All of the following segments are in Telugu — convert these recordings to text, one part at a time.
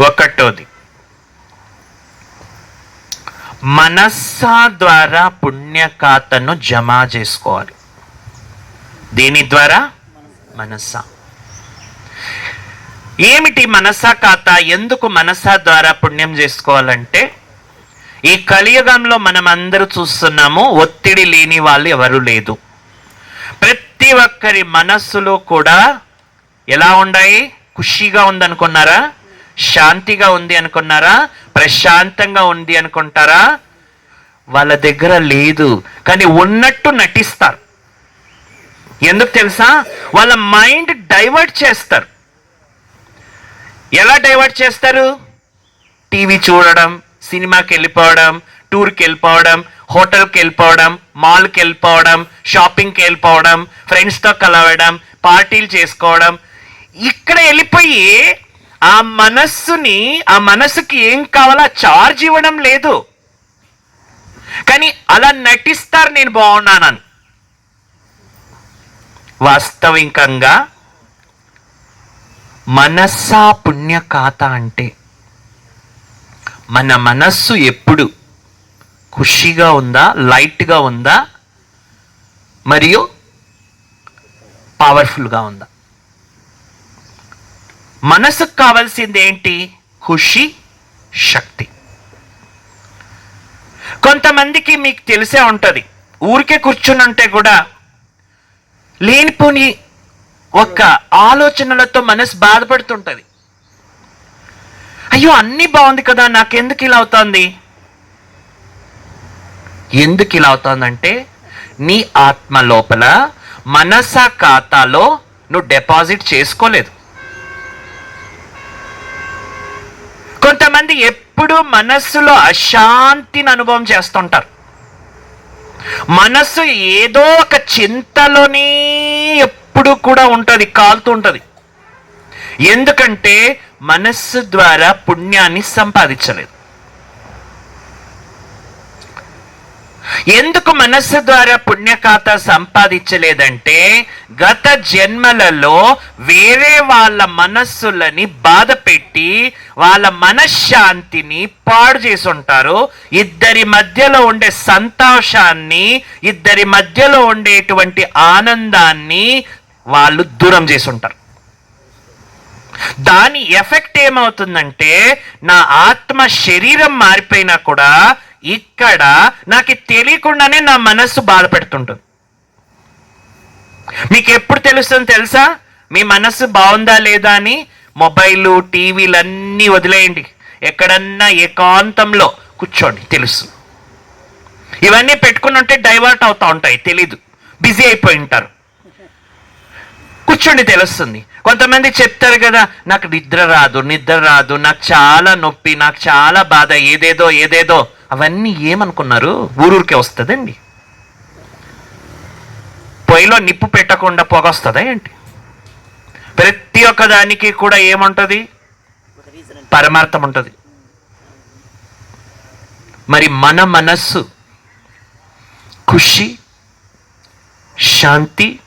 ఒకటోది. మనస్సా ద్వారా పుణ్యఖాతను జమ చేసుకోవాలి. దీని ద్వారా? మనస్సా. ఏమిటి మనసా ఖాతా ఎందుకు మనసా ద్వారా పుణ్యం చేసుకోవాలంటే ఈ కలియుగంలో మనం అందరూ చూస్తున్నాము ఒత్తిడి లేని వాళ్ళు ఎవరు లేదు. ప్రతి ఒక్కరి మనస్సులో కూడా ఎలా ఉన్నాయి ఖుషీగా ఉందనుకున్నారా? శాంతిగా ఉంది అనుకున్నారా? ప్రశాంతంగా ఉంది అనుకుంటారా? వాళ్ళ దగ్గర లేదు. కానీ ఉన్నట్టు నటిస్తారు. ఎందుకు తెలుసా? వాళ్ళ మైండ్ డైవర్ట్ చేస్తారు. ఎలా డైవర్ట్ చేస్తారు? టీవీ చూడడం సినిమాకి వెళ్ళిపోవడం టూర్కి వెళ్ళిపోవడం హోటల్కి వెళ్ళిపోవడం మాల్కి వెళ్ళిపోవడం షాపింగ్కి వెళ్ళిపోవడం ఫ్రెండ్స్తో కలవడం పార్టీలు చేసుకోవడం. ఇక్కడ వెళ్ళిపోయి ఆ మనస్సుని ఆ మనస్సుకి ఏం కావాలో చార్జ్ ఇవ్వడం లేదు. కానీ అలా నటిస్తారు నేను బాగున్నానని. వాస్తవికంగా మనస్సా పుణ్య ఖాత అంటే మన మనస్సు ఎప్పుడు ఖుషిగా ఉందా లైట్గా ఉందా మరియు పవర్ఫుల్గా ఉందా? మనసుకు కావాల్సింది ఏంటి? ఖుషి శక్తి. కొంతమందికి మీకు తెలిసే ఉంటుంది. ఊరికే కూర్చుని కూడా లేనిపోని ఒక్క ఆలోచనలతో మనసు బాధపడుతుంటుంది. అయ్యో అన్నీ బాగుంది కదా నాకెందుకు ఇలా అవుతోంది? ఎందుకు ఇలా అవుతోందంటే నీ ఆత్మ లోపల మనస ఖాతాలో నువ్వు డిపాజిట్ చేసుకోలేదు. కొంతమంది ఎప్పుడు మనస్సులో అశాంతిని అనుభవం చేస్తుంటారు. మనస్సు ఏదో ఒక చింతలోనే ఎప్పుడు కూడా ఉంటుంది కాలుతూ ఉంటుంది. ఎందుకంటే మనస్సు ద్వారా పుణ్యాన్ని సంపాదించలేదు. ఎందుకు మనస్సు ద్వారా పుణ్యఖాత సంపాదించలేదంటే గత జన్మలలో వేరే వాళ్ళ మనస్సులని బాధ పెట్టి వాళ్ళ మనశ్శాంతిని పాడు చేసి ఉంటారు ఇద్దరి మధ్యలో ఉండే సంతోషాన్ని ఇద్దరి మధ్యలో ఉండేటువంటి ఆనందాన్ని వాళ్ళు దూరం చేసి ఉంటారు దాని ఎఫెక్ట్ ఏమవుతుందంటే నా ఆత్మ శరీరం మారిపోయినా కూడా ఇక్కడ నాకు తెలియకుండానే నా మనస్సు బాధపెడుతుంటుంది. మీకు ఎప్పుడు తెలుస్తుంది తెలుసా? మీ మనస్సు బాగుందా లేదా అని మొబైల్ టీవీలు అన్నీ వదిలేయండి. ఎక్కడన్నా ఏకాంతంలో కూర్చోండి తెలుసు. ఇవన్నీ పెట్టుకుని ఉంటే డైవర్ట్ అవుతూ ఉంటాయి తెలీదు. బిజీ అయిపోయి ఉంటారు. కూర్చోండి తెలుస్తుంది. కొంతమంది చెప్తారు కదా నాకు నిద్ర రాదు నిద్ర రాదు నాకు చాలా నొప్పి నాకు చాలా బాధ ఏదేదో ఏదేదో. అవన్నీ ఏమనుకున్నారు? ఊరూరికే వస్తుందండి. పొయ్యిలో నిప్పు పెట్టకుండా పొగ వస్తుందా ఏంటి? ప్రతి ఒక్క దానికి కూడా ఏముంటుంది? పరమార్థం ఉంటుంది. మరి మన మనస్సు ఖుషి శాంతి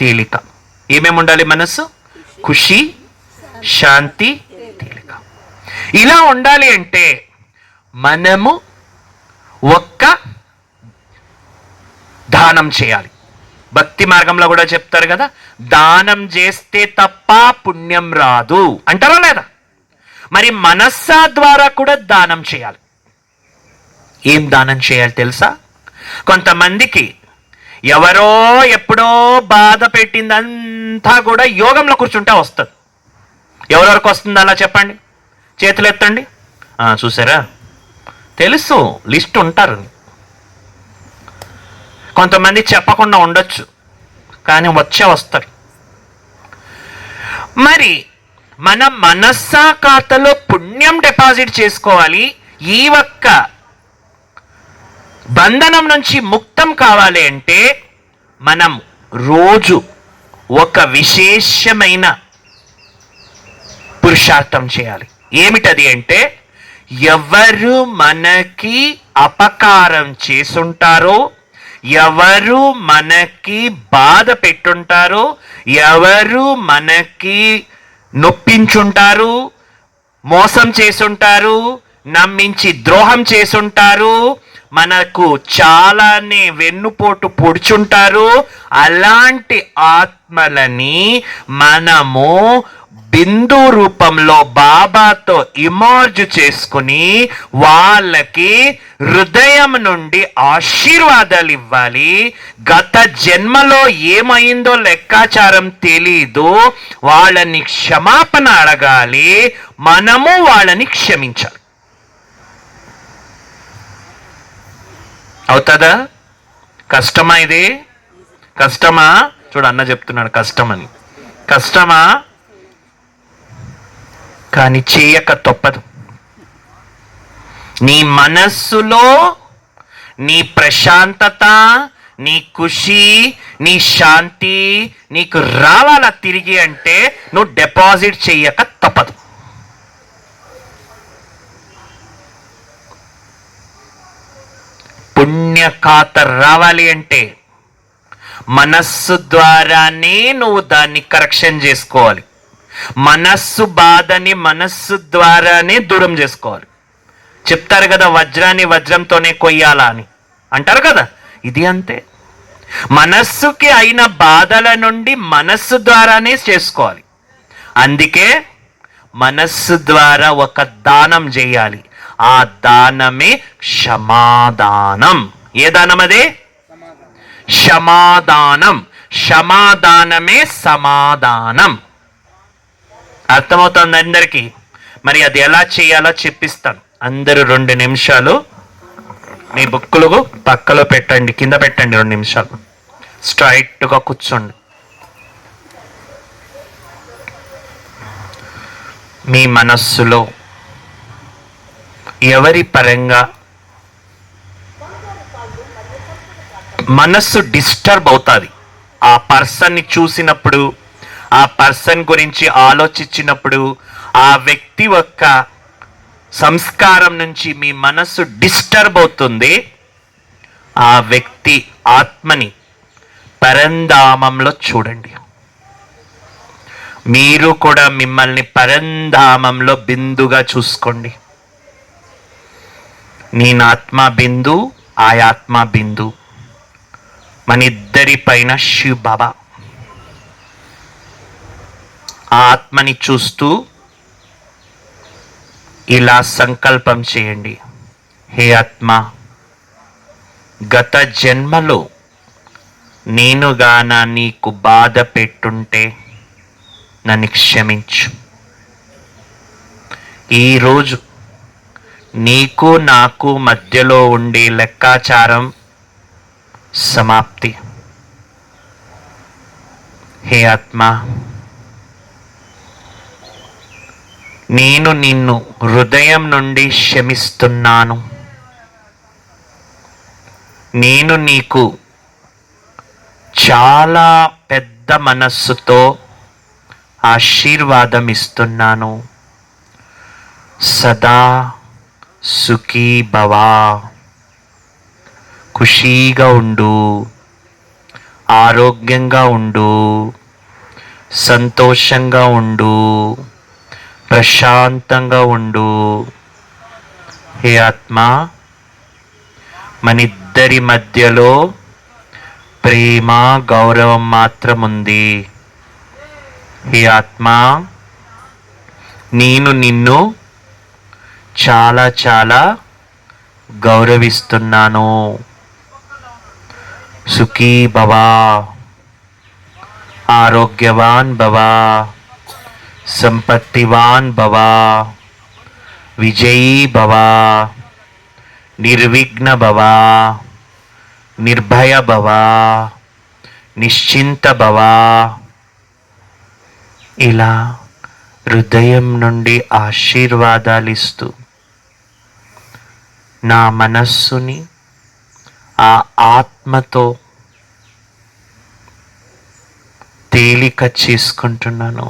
తేలిక. ఏమేమి ఉండాలి మనస్సు? ఖుషి శాంతి తేలిక. ఇలా ఉండాలి అంటే మనము ఒక్క దానం చేయాలి. భక్తి మార్గంలో కూడా చెప్తారు కదా దానం చేస్తే తప్ప పుణ్యం రాదు. అంటారా లేదా? మరి మనస్సా ద్వారా కూడా దానం చేయాలి. ఏం దానం చేయాలి తెలుసా? కొంతమందికి ఎవరో ఎప్పుడో బాధ పెట్టిందంతా కూడా యోగంలో కూర్చుంటే వస్తుంది. ఎవరెవరికి వస్తుంది అలా చెప్పండి? చేతులు ఎత్తండి చూసారా? తెలుసు లిస్ట్ ఉంటారు కొంతమంది చెప్పకుండా ఉండొచ్చు కానీ వచ్చే వస్తారు మరి మన మనస్సా ఖాతాలో పుణ్యం డిపాజిట్ చేసుకోవాలి ఈ ఒక్క బంధనం నుంచి ముక్తం కావాలి అంటే మనం రోజు ఒక విశేషమైన పురుషార్థం చేయాలి. ఏమిటది అంటే ఎవరు మనకి అపకారం చేసుంటారో ఎవరు మనకి బాధ పెట్టుంటారో ఎవరు మనకి నొప్పించుంటారు మోసం చేసుంటారు నమ్మించి ద్రోహం చేసుంటారు మనకు చాలానే వెన్నుపోటు పొడుచుంటారు అలాంటి ఆత్మలని మనము బిందు రూపంలో బాబాతో ఇమర్జ్ చేసుకుని వాళ్ళకి హృదయం నుండి ఆశీర్వాదాలు ఇవ్వాలి. గత జన్మలో ఏమైందో లెక్కాచారం తెలీదు. వాళ్ళని క్షమాపణ అడగాలి. మనము వాళ్ళని క్షమించాలి. అవుతుందా? కష్టమా ఇది? కష్టమా? చూడు అన్న చెప్తున్నాడు కష్టమని. కష్టమా? కానీ చేయక తప్పదు. నీ మనస్సులో నీ ప్రశాంతత నీ ఖుషి నీ శాంతి నీకు రావాలా తిరిగి అంటే నువ్వు డిపాజిట్ చెయ్యక తప్పదు. పుణ్యఖాత రావాలి అంటే మనస్సు ద్వారానే నువ్వు దాన్ని కరెక్షన్ చేసుకోవాలి. మనస్సు బాధని మనస్సు ద్వారానే దూరం చేసుకోవాలి. చెప్తారు కదా వజ్రాన్ని వజ్రంతోనే కొయ్యాలా అని. అంటారు కదా ఇది అంతే. మనస్సుకి అయిన బాధల నుండి మనస్సు ద్వారానే చేసుకోవాలి. అందుకే మనస్సు ద్వారా ఒక దానం చేయాలి. ఆ దానమే క్షమాదానం. ఏ దానం అదే? క్షమాదానం. క్షమాదానమే సమాధానం. అర్థమవుతుంది అందరికీ. మరి అది ఎలా చేయాలో చెప్పిస్తాను. అందరూ రెండు నిమిషాలు మీ బుక్కులు పక్కలో పెట్టండి కింద పెట్టండి రెండు నిమిషాలు. స్ట్రైట్గా కూర్చోండి. మీ మనస్సులో ఎవరి పరంగా మనస్సు డిస్టర్బ్ అవుతుంది? ఆ పర్సన్ని చూసినప్పుడు ఆ పర్సన్ గురించి ఆలోచించినప్పుడు ఆ వ్యక్తి యొక్క సంస్కారం నుంచి మీ మనస్సు డిస్టర్బ్ అవుతుంది. ఆ వ్యక్తి ఆత్మని పరంధామంలో చూడండి. మీరు కూడా మిమ్మల్ని పరంధామంలో బిందుగా చూసుకోండి. నేను ఆత్మ బిందు ఆ ఆత్మ బిందు. మన ఇద్దరి పైన శివ బాబా. ఆ ఆత్మని చూస్తూ ఇలా సంకల్పం చేయండి. హే ఆత్మ గత జన్మలో నేనుగాన నీకు బాధ పెట్టుంటే నన్ను క్షమించు. ఈరోజు నీకు నాకు మధ్యలో ఉండే లెక్కాచారం సమాప్తి. హే ఆత్మ నేను నిన్ను హృదయం నుండి క్షమిస్తున్నాను. నేను నీకు చాలా పెద్ద మనస్సుతో ఆశీర్వాదం ఇస్తున్నాను సదా సుఖీ భవా. ఖుషీగా ఉండు. ఆరోగ్యంగా ఉండు. సంతోషంగా ఉండు. ప్రశాంతంగా ఉండు. హే ఆత్మ మన ఇద్దరి మధ్యలో ప్రేమ గౌరవం మాత్రం ఉంది హే ఆత్మ నేను నిన్ను చాలా చాలా గౌరవిస్తున్నాను. సుఖీ భవా ఆరోగ్యవాన్ భవా. సంపత్తివాన్ భవా విజయీ భవా నిర్విఘ్న భవా నిర్భయ భవా నిశ్చింత భవా ఇలా హృదయం నుండి ఆశీర్వాదాలు ఇస్తూ నా మనస్సుని ఆ ఆత్మతో తేలిక చేసుకుంటున్నాను.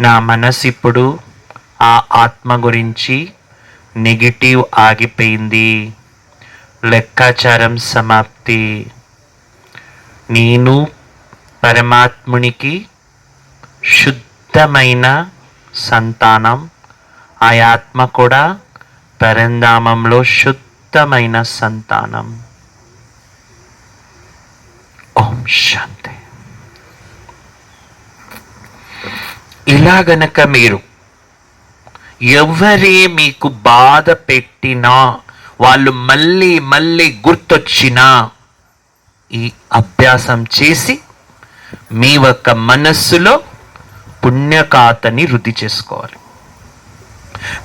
నా మనసు ఇప్పుడు ఆ ఆత్మ గురించి నెగిటివ్ ఆగిపోయింది. లెక్కాచారం సమాప్తి. నేను పరమాత్మునికి శుద్ధమైన సంతానం ఆ ఆత్మ కూడా పరంధామంలో శుద్ధమైన సంతానం. ఓం శాంతి. ఇలా గనక మీరు ఎవరే మీకు బాధ పెట్టినా వాళ్ళు మళ్ళీ మళ్ళీ గుర్తొచ్చినా ఈ అభ్యాసం చేసి మీ యొక్క మనస్సులో పుణ్యకాతని వృద్ధి చేసుకోవాలి.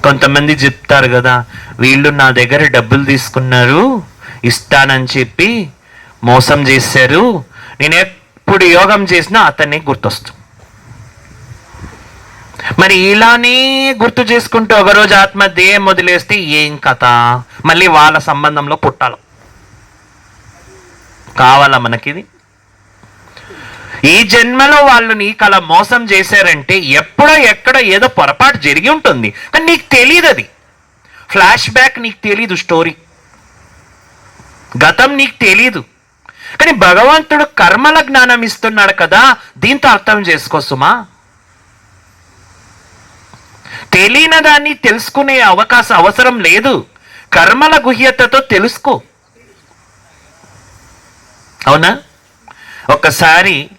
కొంతమంది చెప్తారు కదా వీళ్ళు నా దగ్గర డబ్బులు తీసుకున్నారు ఇస్తానని చెప్పి మోసం చేశారు నేను ఎప్పుడు యోగం చేసినా అతన్ని గుర్తొస్తుంది. మరి ఇలానే గుర్తు చేసుకుంటూ ఒకరోజు ఆత్మ దేయం వదిలేస్తే ఏం కథ? మళ్ళీ వాళ్ళ సంబంధంలో పుట్టాలి. కావాలా మనకిది? ఈ జన్మలో వాళ్ళు నీకు అలా మోసం చేశారంటే ఎప్పుడో ఎక్కడో ఏదో పొరపాటు జరిగి ఉంటుంది. కానీ నీకు తెలియదు అది. ఫ్లాష్ బ్యాక్ నీకు తెలీదు స్టోరీ గతం నీకు తెలీదు. కానీ భగవంతుడు కర్మల జ్ఞానం ఇస్తున్నాడు కదా దీంతో అర్థం చేసుకో సుమా. తెలియని దాన్ని తెలుసుకునే అవకాశం అవసరం లేదు. కర్మల గుహ్యతతో తెలుసుకో. అవునా? ఒకసారి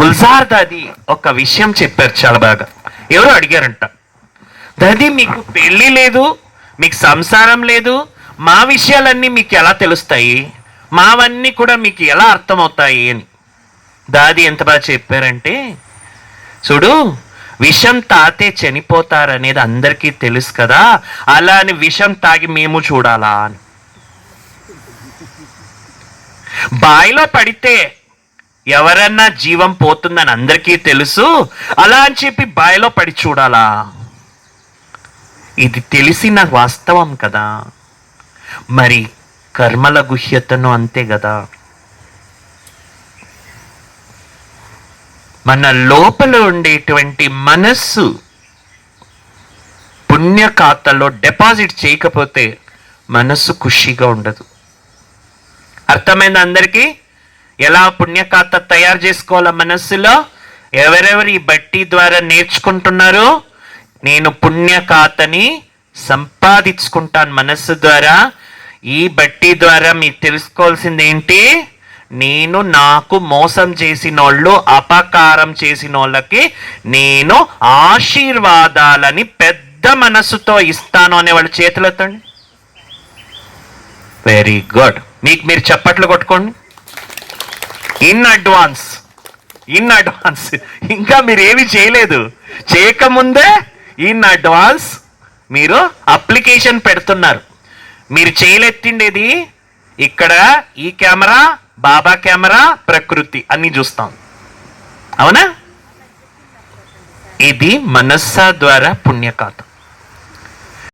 గుల్జార్ దాది ఒక విషయం చెప్పారు చాలా బాగా. ఎవరో అడిగారంట. దాది మీకు పెళ్ళి లేదు మీకు సంసారం లేదు మా విషయాలన్నీ మీకు ఎలా తెలుస్తాయి? మావన్నీ కూడా మీకు ఎలా అర్థమవుతాయి? అని. దాది ఎంత బాగా చెప్పారంటే చూడు విషం తాతే చనిపోతారనేది అందరికీ తెలుసు కదా? అలా అని విషం తాగి మేము చూడాలా అని. బావిలో పడితే ఎవరన్నా జీవం పోతుందని అందరికీ తెలుసు? అలా అని చెప్పి బావిలో పడి చూడాలా? ఇది తెలిసిన వాస్తవం కదా. మరి కర్మల గుహ్యతను అంతే కదా. మన లోపల ఉండేటువంటి మనస్సు పుణ్య ఖాతాలో డిపాజిట్ చేయకపోతే మనస్సు ఖుషిగా ఉండదు. అర్థమైంది అందరికీ? ఎలా పుణ్య ఖాతా తయారు చేసుకోవాలా మనస్సులో? ఎవరెవరు ఈ బట్టి ద్వారా నేర్చుకుంటున్నారో నేను పుణ్య ఖాతని సంపాదించుకుంటాను మనస్సు ద్వారా. ఈ బట్టి ద్వారా మీరు తెలుసుకోవాల్సింది ఏంటి నేను నాకు మోసం చేసిన వాళ్ళు అపకారం చేసిన వాళ్ళకి నేను ఆశీర్వాదాలని పెద్ద మనస్సుతో ఇస్తాను అనే వాళ్ళ చేతులెత్తండి. వెరీ గుడ్ మీకు మీరు చప్పట్లు కొట్టుకోండి. ఇన్ అడ్వాన్స్ ఇన్ అడ్వాన్స్ ఇంకా మీరు ఏమి చేయలేదు. చేయకముందే ఇన్ అడ్వాన్స్ మీరు అప్లికేషన్ పెడుతున్నారు. మీరు చేయలెత్తిండేది ఇక్కడ ఈ కెమెరా బాబా కెమెరా ప్రకృతి అన్ని చూస్తాం. అవునా? ఇది మనస్సా ద్వారా పుణ్యకాతం.